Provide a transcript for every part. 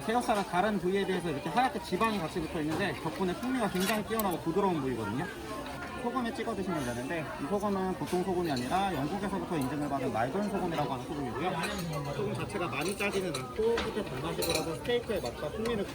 뭐 새우살은 다른 부위에 비해서 이렇게 하얗게 지방이 같이 붙어 있는데 덕분에 풍미가 굉장히 뛰어나고 부드러운 부위거든요. 소금에 찍어 드시면 되는데 이 소금은 보통 소금이 아니라 영국에서부터 인증을 받은 맑은 소금이라고 하는 소금이고요. 소금 자체가 많이 짜지는 않고 끝에 단맛이 돌아서 스테이크의 맛과 풍미를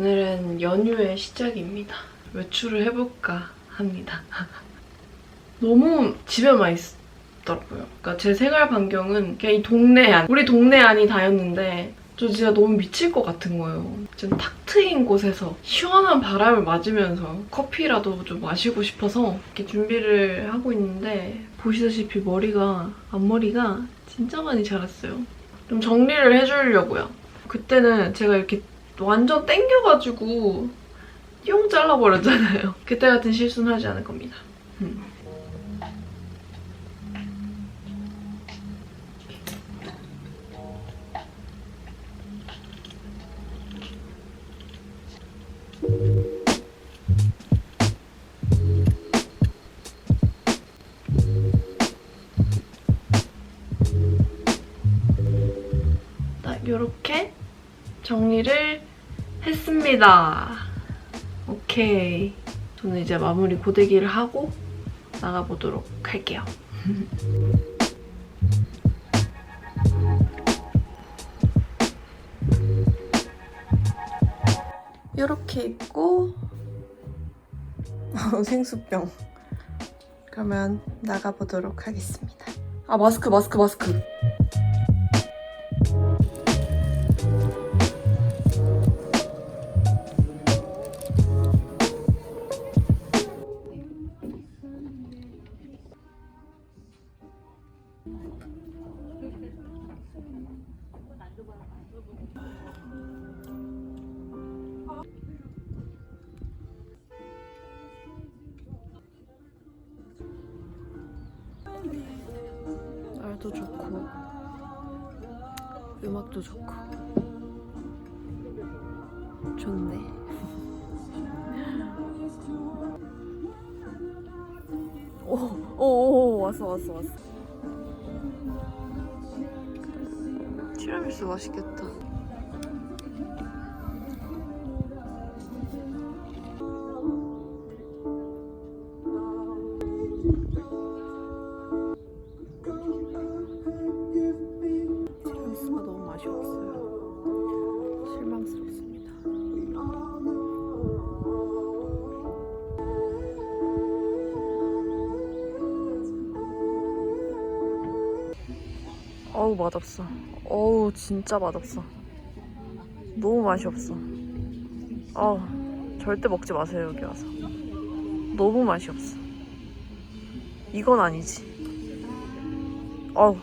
오늘은 연휴의 시작입니다. 외출을 해볼까 합니다. 너무 집에만 있더라고요. 그러니까 제 생활 반경은 그냥 이 동네 안, 우리 동네 안이 다였는데 저 진짜 너무 미칠 것 같은 거예요. 좀탁 트인 곳에서 시원한 바람을 맞으면서 커피라도 좀 마시고 싶어서 이렇게 준비를 하고 있는데 보시다시피 머리가 앞머리가 진짜 많이 자랐어요. 좀 정리를 해주려고요. 그때는 제가 이렇게 완전 땡겨가지고 띠용 잘라버렸잖아요. 그때 같은 실수는 하지 않을 겁니다. 음. 딱 이렇게 정리를 했습니다. 오케이. 저는 이제 마무리 고데기를 하고 나가보도록 할게요. 이렇게 입고 생수병 그러면 나가보도록 하겠습니다. 아 마스크 마스크 마스크 날도 좋고 음악도 좋고 좋네. 오, 오, 오, 왔어, 왔어, 왔어. 티라미수 맛있겠다. 어우 맛없어. 어우 진짜 맛없어. 너무 맛이 없어. 어우 절대 먹지 마세요 여기 와서. 너무 맛이 없어. 이건 아니지. 어우.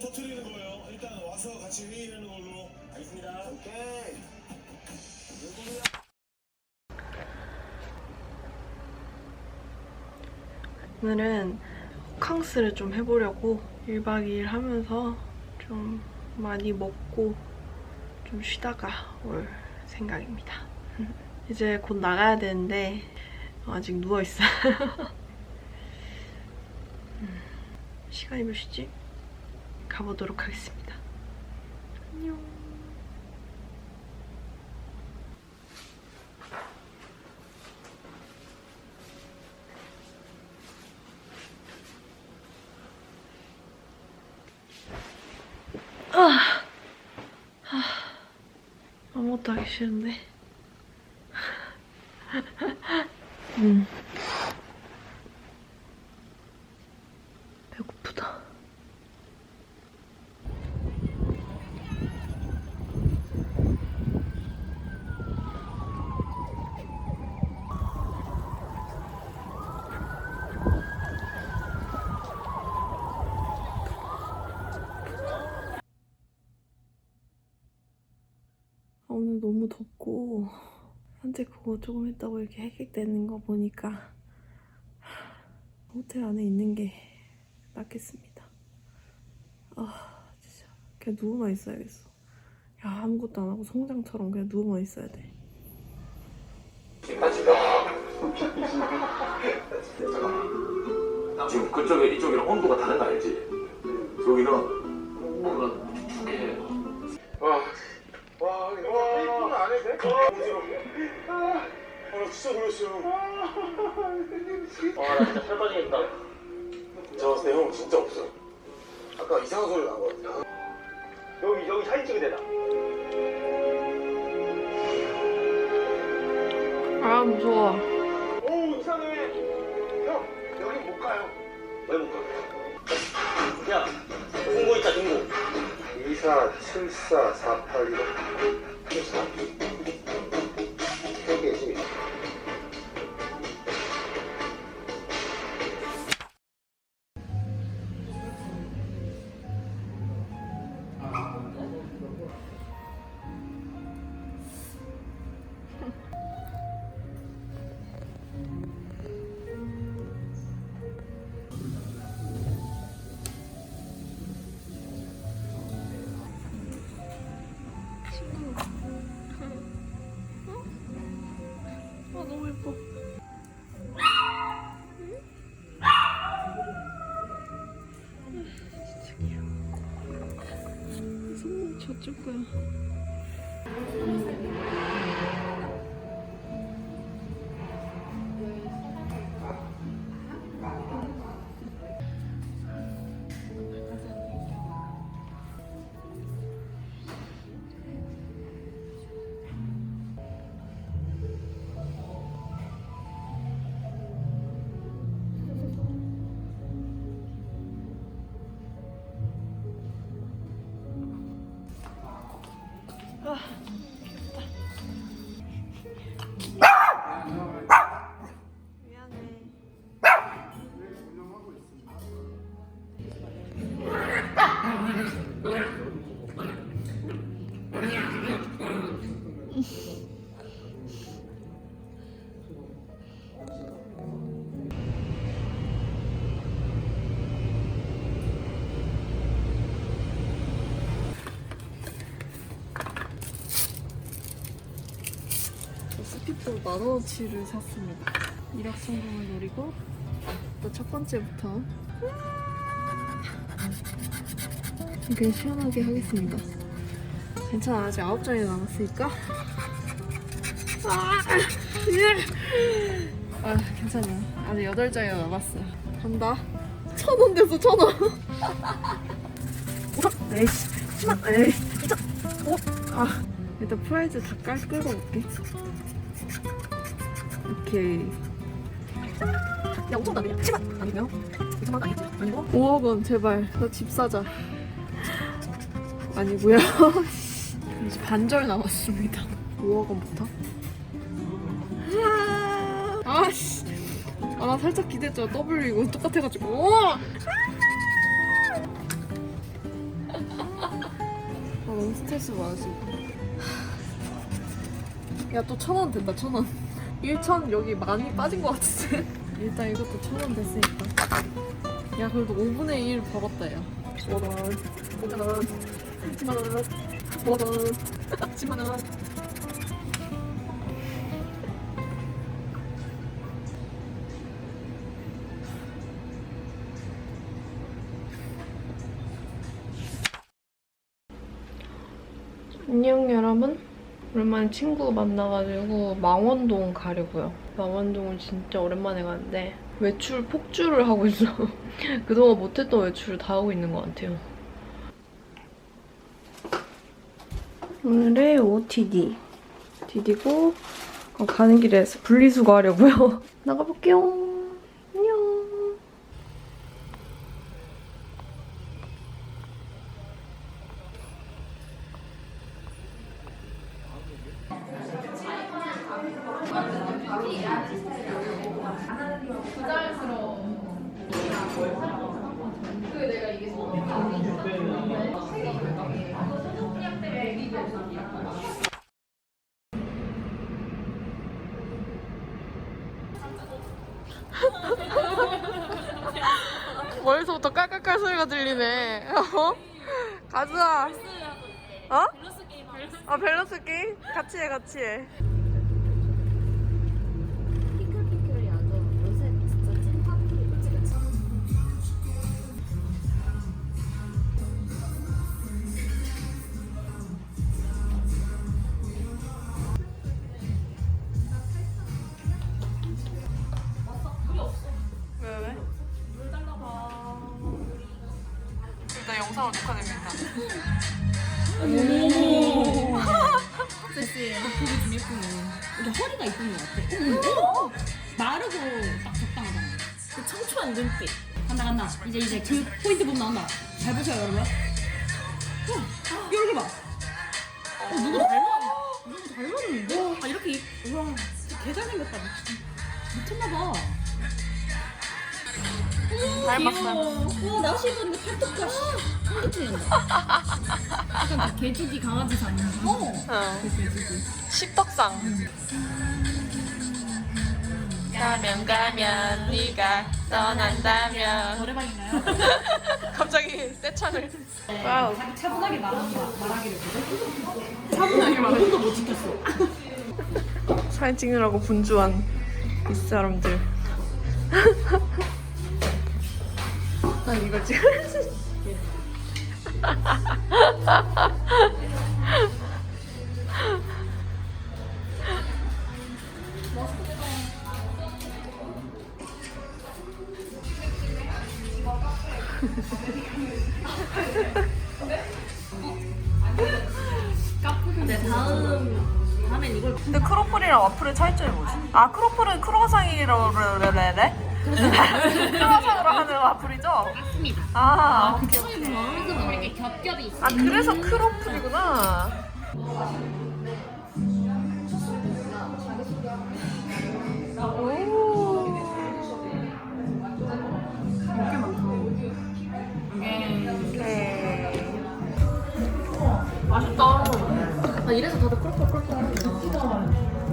터트리는 거예요. 일단 와서 같이 회의하는 걸로. 알겠습니다. 오케이. 오늘은 캉스를 좀 해보려고 1박 2일 하면서 좀 많이 먹고 좀 쉬다가 올 생각입니다. 이제 곧 나가야 되는데 아직 누워있어요. 시간이 몇 시지? 가보도록 하겠습니다. 안녕. 아, 아, 아무것도 하기 싫은데. 음. 배고프다. 너무 덥고 산책 그거 조금 했다고 이렇게 헥헥대는 거 보니까 호텔 안에 있는 게 낫겠습니다. 아 진짜 그냥 누워만 있어야겠어. 야 아무것도 안 하고 송장처럼 그냥 누워만 있어야 돼. 지금 그쪽에 이쪽이랑 온도가 다른 거 알지? 여기는 나 진짜 놀랐어요. 와, 진짜 살 빠지겠다. 저 봤을 때형 진짜 없어. 아까 이상한 소리 나고 여기, 여기 사진 찍어야 되나? 아 무서워. 오, 이상해. 형, 여기 못 가요. 왜 못 가? 야, 중고 있다, 중고. 24, 74, 48, 1. Thank you. 저쪽 거야. 미 스피드 만원어치를 샀습니다. 일억 성공을 노리고 또 첫 번째부터 그냥 시원하게 하겠습니다. 괜찮아 아직 아홉 장이 남았으니까. 아, 예. 아 괜찮아요. 아직 여덟 장이 남았어. 간다. 천 원 됐어 천 원. 에이씨, 천 원. 에이, 진짜. 어? 아 일단 프라이즈 다 깔 끌고 올게. 오케이. 야, 5천 원 아니야? 10만 아니고요? 2천만 원 아니겠지? 아니고? 5억 원 제발 나 집 사자. 아니고요. 이제 반절 남았습니다. 5억 원부터. 아씨. 아, 나 살짝 기대했잖아. W 이거 똑같아가지고. 우와! 아, 너무 스트레스 지금. 야, 또 천 원 된다, 천 원. 1천 여기 많이 빠진 것 같은데? 일단 이것도 천 원 됐으니까. 야, 그래도 5분의 1 벌었다, 야. 5원, 5천원, 10만원, 5원, 10만원. 오랜만에 친구 만나가지고 망원동 가려고요. 망원동은 진짜 오랜만에 가는데 외출 폭주를 하고 있어. 그동안 못했던 외출을 다 하고 있는 것 같아요. 오늘의 OTD. 디디고 어, 가는 길에 분리수거 하려고요. 나가볼게요. 머리서부터 깔깔깔 소리가 들리네. 어? 가자. 어? 아 밸런스 게임? 같이 해 같이 해. 마르고 딱 적당하잖아. 그 청초한 눈빛. 간다 간다. 이제 이제 그 포인트 보면 나온다. 잘 보세요 여러분. 어, 여기 봐. 어, 누구 닮아? 누구 닮았는데? 아 이렇게 입- 우와 개 잘생겼다. 미쳤나봐. 닮았어요. 와 나시 입었는데 팔뚝과 팔뚝 낸다. 약간 그 개주기 강아지 상. 어. 어. 그 개주기. 십덕상. 가면 가면 네가 떠난다면 노래방인가요? 갑자기 떼창을 와우 차분하게. 말하기를 차분하게 말해. 혼도 못 지켰어. 사진 찍느라고 분주한 이 사람들 난 이걸 찍어야지 근데 다음 다음엔 이걸 근데 크로플이랑 와플의 차이점이 뭐지? 아 크로플은 크로아상이로래래? 크로아상으로 하는 와플이죠? 맞습니다. 아, 그 오케이 오케이 차이구나. 그래서 뭐 이렇게 겹겹이 있어. 아 그래서 크로플이구나 아 이래서 다들 크로커 크로커 하는구나.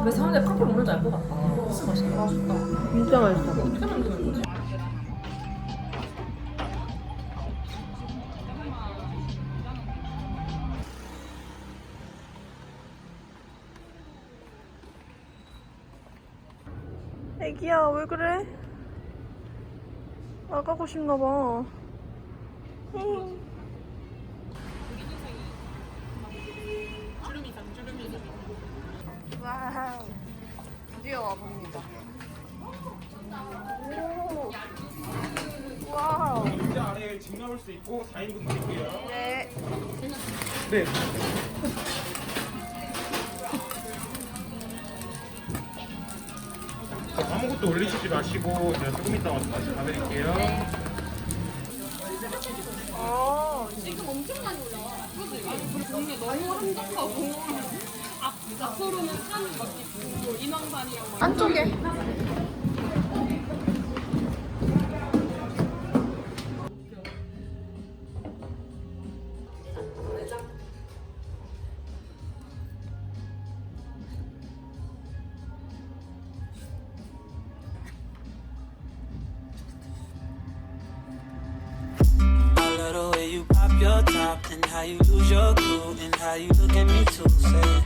이왜 사람들 크로커 먹는 줄 알 것 같다. 진짜 맛있다. 맛있다. 진짜 맛있어 어떻게 만드는 거지? 애기야 왜 그래? 나가고 싶나 봐. 응. 와우. 드디어 와봅니다. 오. 와우. 이 아래에 짐 나올 수 있고 4인분 드릴게요. 네. 네. 아무것도 올리시지 마시고 제가 조금 이따 와서 다시 봐드릴게요. 어. 엄청 많이 올라와. 그지? 동네 너무 한적하고 앞 앞으로는 산막 있고 인왕산이랑 막 안쪽에. And how you lose your cool and how you look at me too. Say,